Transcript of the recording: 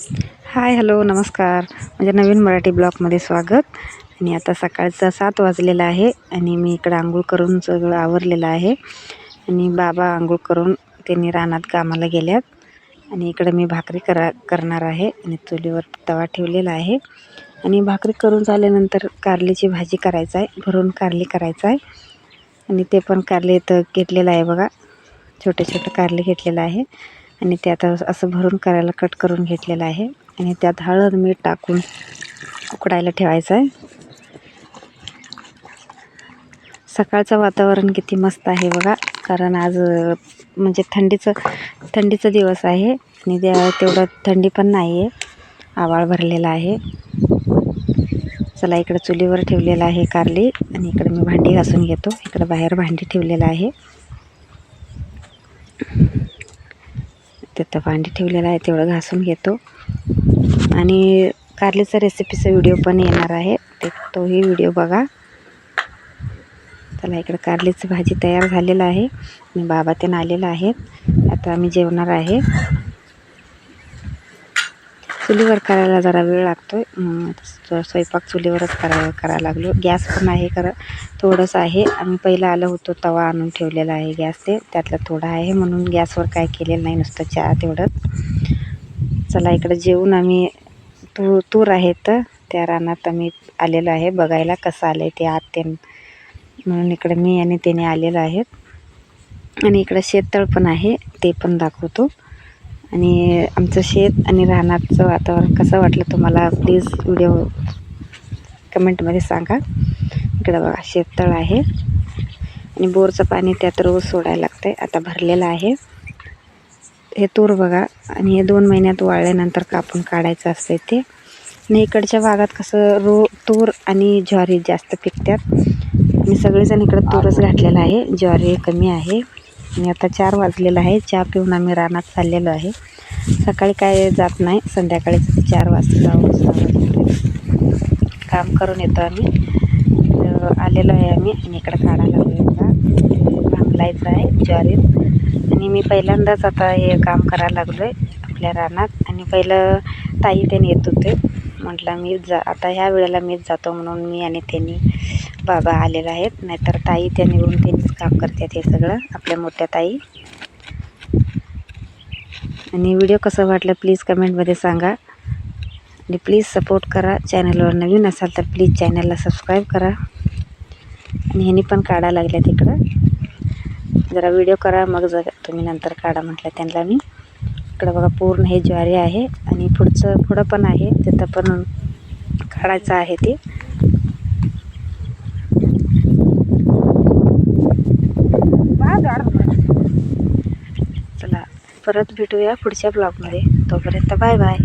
Hi hello नमस्कार. माझ्या नवीन मराठी ब्लॉगमध्ये स्वागत. आणि आता सकाळचा सात वाजलेला आहे आणि मी इकडं आंघोळ करून सगळं आवरलेलं आहे. आणि बाबा आंघोळ करून त्यांनी रानात कामाला गेल्यात. आणि इकडं मी भाकरी करा करणार आहे. आणि चुलीवर तवा ठेवलेला आहे. आणि भाकरी करून झाल्यानंतर कारलीची भाजी करायचं आहे. भरून कारली करायचं आहे. आणि ते पण कारले इथं घेतलेलं आहे बघा. छोटे छोटे कारले घेतलेलं आहे. आणि ते आता असं भरून करायला कट करून घेतलेलं आहे. आणि त्यात हळद मीठ टाकून उकडायला ठेवायचं आहे. सकाळचं वातावरण किती मस्त आहे बघा. कारण आज म्हणजे थंडीचं थंडीचा दिवस आहे. आणि त्या तेवढं थंडी पण नाही आहे आवाळ भरलेला आहे. चला इकडं चुलीवर ठेवलेलं आहे कारली. आणि इकडं मी भांडी घासून घेतो. इकडं बाहेर भांडी ठेवलेलं आहे. तिथं भांडी ठेवलेलं आहे तेवढं घासून घेतो. आणि कारलीचा रेसिपीचा व्हिडिओ पण येणार आहे. ते तोही व्हिडिओ बघा. चला इकडं कारलीची भाजी तयार झालेलं आहे. मी बाबा ते आलेलं आहेत. आता आम्ही जेवणार आहे. चुलीवर करायला जरा वेळ लागतो आहे स्वयंपाक चुलीवरच करा करायला लागलो. गॅस पण आहे खरं. थोडंसं आहे. आम्ही पहिलं आलं होतो तवा आणून ठेवलेला आहे गॅस ते. त्यातलं थोडं आहे म्हणून गॅसवर काय केलेलं नाही नुसतं चहा तेवढंच. चला इकडं जेवून आम्ही तू तूर आहेत. त्या रानात आम्ही आलेलो आहे बघायला कसं आलं आहे ते आत ते. म्हणून इकडं मी आणि त्याने आलेलो आहेत. आणि इकडं शेततळ पण आहे ते पण दाखवतो. आणि आमचं शेत आणि रानाचं वातावरण कसं वाटलं तुम्हाला? प्लीज व्हिडिओ कमेंटमध्ये सांगा. इकडं बघा शेततळ आहे. आणि बोरचं पाणी त्यात रोज सोडायला लागतं आहे आता भरलेलं आहे. हे तूर बघा. आणि हे दोन महिन्यात वाळल्यानंतर कापून काढायचं असतं ते. आणि इकडच्या भागात कसं रो तूर आणि ज्वारी जास्त पिकतात मी सगळेजण इकडं तूरच घातलेलं आहे. ज्वारी कमी आहे. आणि आता चार वाजलेलं आहे. चहा पिऊन आम्ही रानात चाललेलो आहे. सकाळी काय जात नाही. संध्याकाळीच चार वाजता जाऊन काम करून येतो आम्ही. तर आलेलो आहे आम्ही आणि इकडं काढायला लागलो बघा. भांगलायचं आहे ज्वारीत. आणि मी पहिल्यांदाच आता हे काम करायला लागलो आहे आपल्या रानात. आणि पहिलं ताई त्याने येत होते. म्हटलं मी जा आता ह्या वेळेला मीच जातो म्हणून मी आणि त्यांनी बाबा आलेले आहेत. नाहीतर ताई त्या निघून त्यांनीच काम करतात हे सगळं आपल्या मोठ्या ताई. आणि व्हिडिओ कसं वाटलं प्लीज कमेंटमध्ये सांगा. आणि प्लीज सपोर्ट करा. चॅनलवर नवीन असाल तर प्लीज चॅनलला सबस्क्राईब करा. आणि ह्यांनी पण काढा लागल्या तिकडं. जरा व्हिडिओ करा मग जर तुम्ही नंतर काढा म्हटलं त्यांना मी. इकडं बघा पूर्ण हे ज्वारी आहे आणि पुढचं पुढं पण आहे. तिथं पण काढायचं आहे ते. चला परत भेटूया पुढच्या ब्लॉगमध्ये तोपर्यंत बाय बाय